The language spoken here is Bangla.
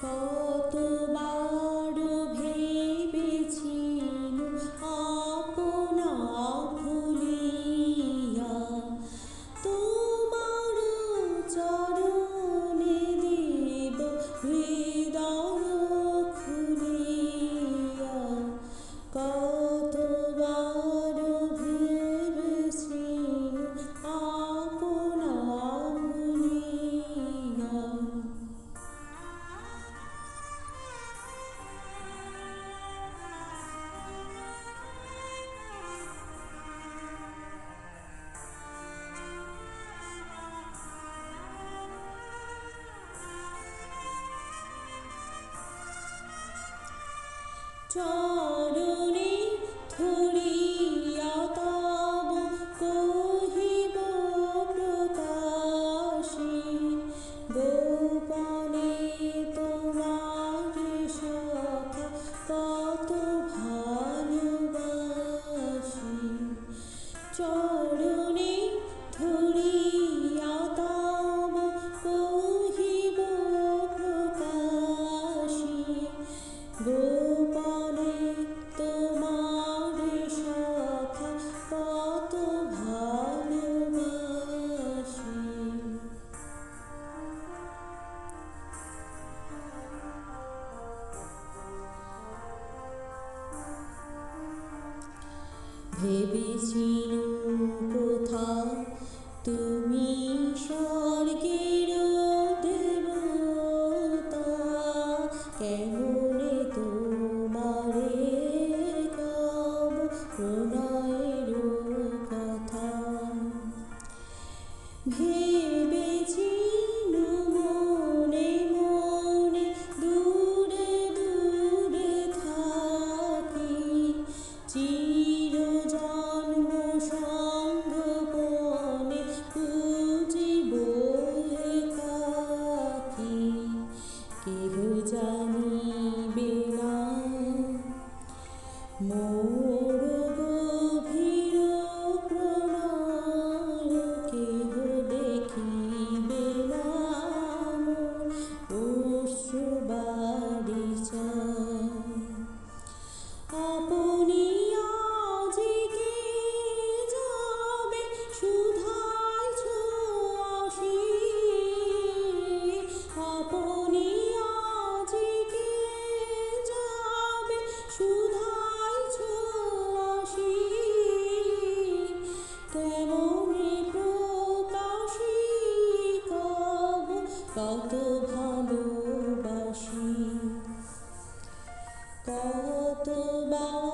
Oh. চরণে ধরিয়া তব কহিব প্রকাশে গোপনে তোমাকে সখা কত ভালোবাসি। চর ভেবেছিল কোথায় তুমি জানিবে না। মোর গভীর প্রণয় কেহ দেখিবে না। অশ্রু কত ভালোবাসি কত বা